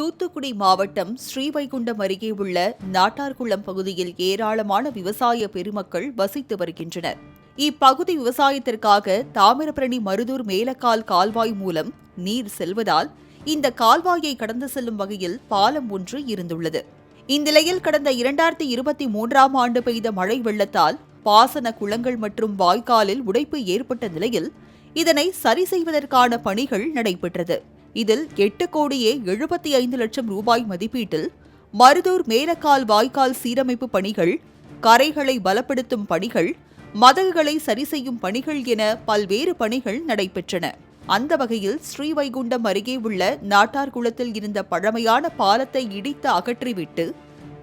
தூத்துக்குடி மாவட்டம் ஸ்ரீவைகுண்டம் அருகே உள்ள நாட்டார்குளம் பகுதியில் ஏராளமான விவசாய பெருமக்கள் வசித்து வருகின்றனர். இப்பகுதி விவசாயத்திற்காக தாமிரபரணி மருதூர் மேலக்கால் கால்வாய் மூலம் நீர் செல்வதால் இந்த கால்வாயை கடந்து செல்லும் வகையில் பாலம் ஒன்று இருந்துள்ளது. இந்நிலையில் கடந்த இரண்டாயிரத்தி இருபத்தி மூன்றாம் ஆண்டு பெய்த மழை வெள்ளத்தால் பாசன குளங்கள் மற்றும் வாய்க்காலில் உடைப்பு ஏற்பட்ட நிலையில் இதனை சரி செய்வதற்கான பணிகள் நடைபெற்றது. இதில் எட்டு கோடியே எழுபத்தி ஐந்து லட்சம் ரூபாய் மதிப்பீட்டில் மருதூர் மேலக்கால் வாய்க்கால் சீரமைப்பு பணிகள் கரைகளை பலப்படுத்தும் பணிகள் மதகுகளை சரி செய்யும் பணிகள் என பல்வேறு பணிகள் நடைபெற்றன. அந்த வகையில் ஸ்ரீவைகுண்டம் அருகே உள்ள நாட்டார்குளத்தில் இருந்த பழமையான பாலத்தை இடித்து அகற்றிவிட்டு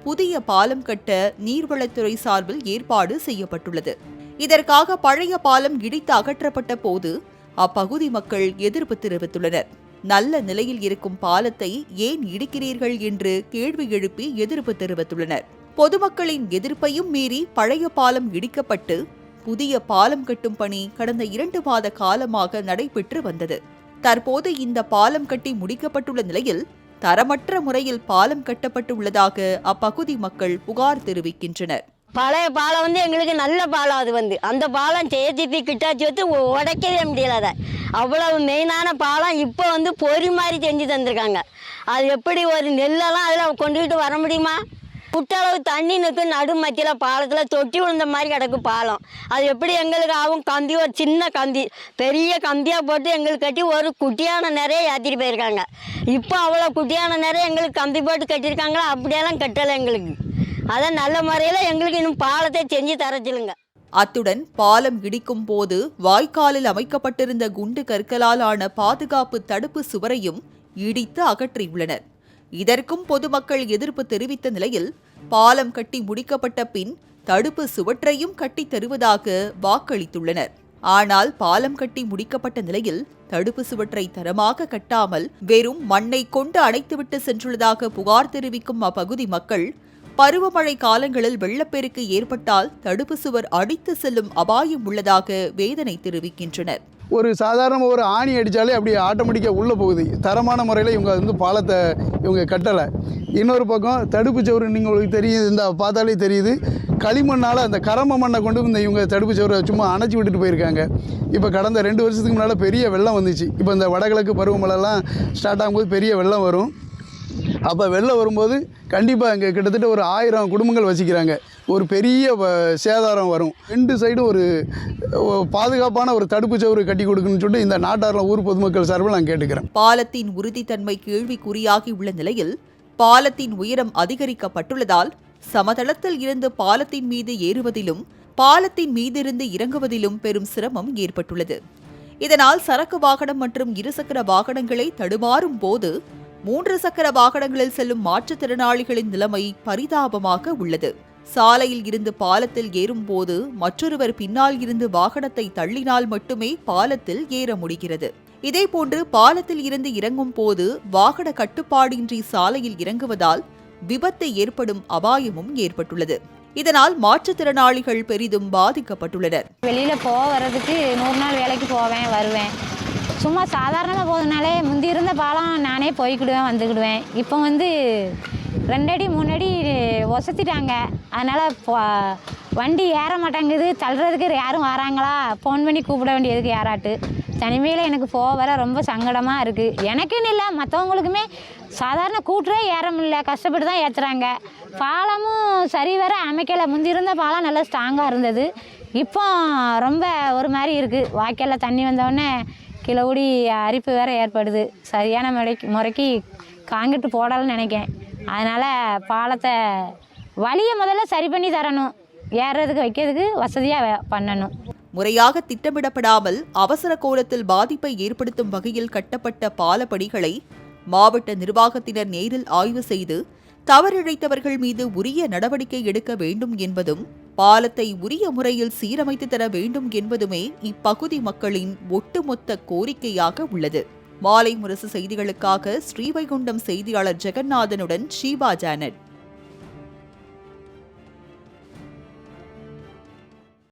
புதிய பாலம் கட்ட நீர்வளத்துறை சார்பில் ஏற்பாடு செய்யப்பட்டுள்ளது. இதற்காக பழைய பாலம் இடித்து அகற்றப்பட்ட போது அப்பகுதி மக்கள் எதிர்ப்பு தெரிவித்துள்ளனர். நல்ல நிலையில் இருக்கும் பாலத்தை ஏன் இடிக்கிறீர்கள் என்று கேள்வி எழுப்பி எதிர்ப்பு தெரிவித்துள்ளனர். பொதுமக்களின் எதிர்ப்பையும் மீறி பழைய பாலம் இடிக்கப்பட்டு புதிய பாலம் கட்டும் பணி கடந்த இரண்டு மாத காலமாக நடைபெற்று வந்தது. தற்போது இந்த பாலம் கட்டி முடிக்கப்பட்டுள்ள நிலையில் தரமற்ற முறையில் பாலம் கட்டப்பட்டுள்ளதாக அப்பகுதி மக்கள் புகார் தெரிவிக்கின்றனர். பழைய பாலம் வந்து எங்களுக்கு நல்ல பாலம் அது வந்து. அந்த பாலம் ஜேஜிபி கிட்டாச்சி வச்சு உடைக்கவே முடியல அதை. அவ்வளவு மெயினான பாலம் இப்போ வந்து பொறி மாதிரி செஞ்சு தந்திருக்காங்க. அது எப்படி ஒரு நெல்லெல்லாம் அதில் கொண்டுகிட்டு வர முடியுமா? குட்டளவு தண்ணி நிற்கும் நடு மத்தியில் பாலத்தில் தொட்டி விழுந்த மாதிரி கிடக்கும் பாலம். அது எப்படி எங்களுக்கு ஆகும்? கம்பி ஒரு சின்ன கம்பி. பெரிய கம்பியாக போட்டு எங்களுக்கு கட்டி ஒரு குட்டியான நிறைய ஏற்றிட்டு போயிருக்காங்க. இப்போ அவ்வளோ குட்டியான நிறைய எங்களுக்கு கம்பி போட்டு கட்டியிருக்காங்களா? அப்படியெல்லாம் கட்டலை எங்களுக்கு. அதான் நல்ல முறையில் எங்களுக்கு இன்னும் பாலத்தை செஞ்சு தர சொல்லுங்க அத்துடன் பாலம் இடிக்கும் போது வாய்க்காலில் அமைக்கப்பட்டிருந்த குண்டு கற்களால் ஆன பாதுகாப்பு தடுப்பு சுவரையும் இடித்து அகற்றியுள்ளனர். இதற்கும் பொதுமக்கள் எதிர்ப்பு தெரிவித்த நிலையில் பாலம் கட்டி முடிக்கப்பட்ட பின் தடுப்பு சுவற்றையும் கட்டித் தருவதாக வாக்களித்துள்ளனர். ஆனால் பாலம் கட்டி முடிக்கப்பட்ட நிலையில் தடுப்பு சுவற்றை தரமாக கட்டாமல் வெறும் மண்ணை கொண்டு அணைத்துவிட்டு சென்றுள்ளதாக புகார் தெரிவிக்கும் அப்பகுதி மக்கள் பருவமழை காலங்களில் வெள்ளப்பெருக்கு ஏற்பட்டால் தடுப்பு சுவர் அடித்து செல்லும் அபாயம் உள்ளதாக வேதனை தெரிவிக்கின்றனர். ஒரு சாதாரண ஒரு ஆணி அடித்தாலே அப்படி ஆட்டோமேட்டிக்காக உள்ளே போகுது. தரமான முறையில் இவங்க வந்து பாலத்தை இவங்க கட்டலை. இன்னொரு பக்கம் தடுப்பு சவுறு நீங்கள் உங்களுக்கு தெரியுது இந்த பார்த்தாலே தெரியுது. களிமண்ணால் அந்த கரம மண்ணை கொண்டு இந்த இவங்க தடுப்பு சவுரை சும்மா அணைச்சி விட்டுட்டு போயிருக்காங்க. இப்போ கடந்த ரெண்டு வருஷத்துக்கு முன்னால் பெரிய வெள்ளம் வந்துச்சு. இப்போ இந்த வடகிழக்கு பருவமழைலாம் ஸ்டார்ட் ஆகும்போது பெரிய வெள்ளம் வரும். அப்போ வெள்ளம் வரும்போது கண்டிப்பாக இங்கே கிட்டத்தட்ட ஒரு ஆயிரம் குடும்பங்கள் வசிக்கிறாங்க. ஒரு பெரிய வ- சேதாரம் வரும். ரெண்டு சைடும் ஒரு பாதுகாப்பான ஒரு தடுப்பு சவுறு கட்டி கொடுக்கணும்னு சொல்லிட்டு இந்த நாட்டாரில் ஊர் பொதுமக்கள் சார்பில் நான் கேட்டுக்கிறேன். பாலத்தின் உறுதித்தன்மை கேள்விக்குறியாகி உள்ள நிலையில் பாலத்தின் உயரம் அதிகரிக்கப்பட்டுள்ளதால் சமதளத்தில் இருந்து பாலத்தின் மீது ஏறுவதிலும் பாலத்தின் மீதிருந்து இறங்குவதிலும் பெரும் சிரமம் ஏற்பட்டுள்ளது. இதனால் சரக்கு வாகனம் மற்றும் இருசக்கர வாகனங்களை தடுமாறும் போது மூன்று சக்கர வாகனங்களில் செல்லும் மாற்றுத்திறனாளிகளின் நிலைமை பரிதாபமாக உள்ளது. சாலையில் இருந்து பாலத்தில் ஏறும்போது மற்றொருவர் பின்னால் இருந்து வாகனத்தை தள்ளினால் மட்டுமே பாலத்தில் ஏற முடிகிறது. இதேபோன்று பாலத்தில் இருந்து இறங்கும் போது வாகன கட்டுப்பாடின்றி சாலையில் இறங்குவதால் விபத்து ஏற்படும் அபாயமும் ஏற்பட்டுள்ளது. இதனால் மாற்றுத்திறனாளிகள் பெரிதும் பாதிக்கப்பட்டுள்ளனர். வெளியில போக வர்றதுக்கு நூறு நாள் வேலைக்கு போவேன் வருவேன். சும்மா சாதாரணமாக போகிறதுனாலே முந்தி இருந்த பாலம் நானே போய்க்கிடுவேன் வந்துக்கிடுவேன். இப்போ வந்து ரெண்டடி மூணடி ஒசத்திட்டாங்க. அதனால் வண்டி ஏற மாட்டேங்குது. தள்ளுறதுக்கு யாரும் வராங்களா? ஃபோன் பண்ணி கூப்பிட வேண்டியதுக்கு யாராட்டு? தனிமையில் எனக்கு போக வர ரொம்ப சங்கடமாக இருக்குது எனக்குன்னு இல்லை மற்றவங்களுக்குமே சாதாரண கூட்டுறே ஏற முடியல. கஷ்டப்பட்டு தான் ஏற்றுறாங்க பாலமும் சரி வர அமைக்கலை. முந்தி இருந்த பாலம் நல்லா ஸ்ட்ராங்காக இருந்தது. இப்போ ரொம்ப ஒரு மாதிரி இருக்குது வாய்க்காலில் தண்ணி வந்தோடனே கிலோடி அரிப்பு வேறு ஏற்படுது. சரியான முறைக்கு முறைக்கு காங்கிட்டு போடலன்னு நினைக்கேன் அதனால் பாலத்தை வழியை முதல்ல சரி பண்ணி தரணும். ஏறுறதுக்கு வைக்கிறதுக்கு வசதியாக பண்ணணும். முறையாக திட்டமிடப்படாமல் அவசர கோலத்தில் பாதிப்பை ஏற்படுத்தும் வகையில் கட்டப்பட்ட பாலப்படிகளை மாவட்ட நிர்வாகத்தினர் நேரில் ஆய்வு செய்து தவறிழைத்தவர்கள் மீது உரிய நடவடிக்கை எடுக்க வேண்டும் என்பதும் பாலத்தை உரிய முறையில் சீரமைத்து தர வேண்டும் என்பதுமே இப்பகுதி மக்களின் ஒட்டுமொத்த கோரிக்கையாக உள்ளது. மாலை முரசு செய்திகளுக்காக ஸ்ரீவைகுண்டம் செய்தியாளர் ஜெகநாதனுடன் ஷீபா ஜானட்.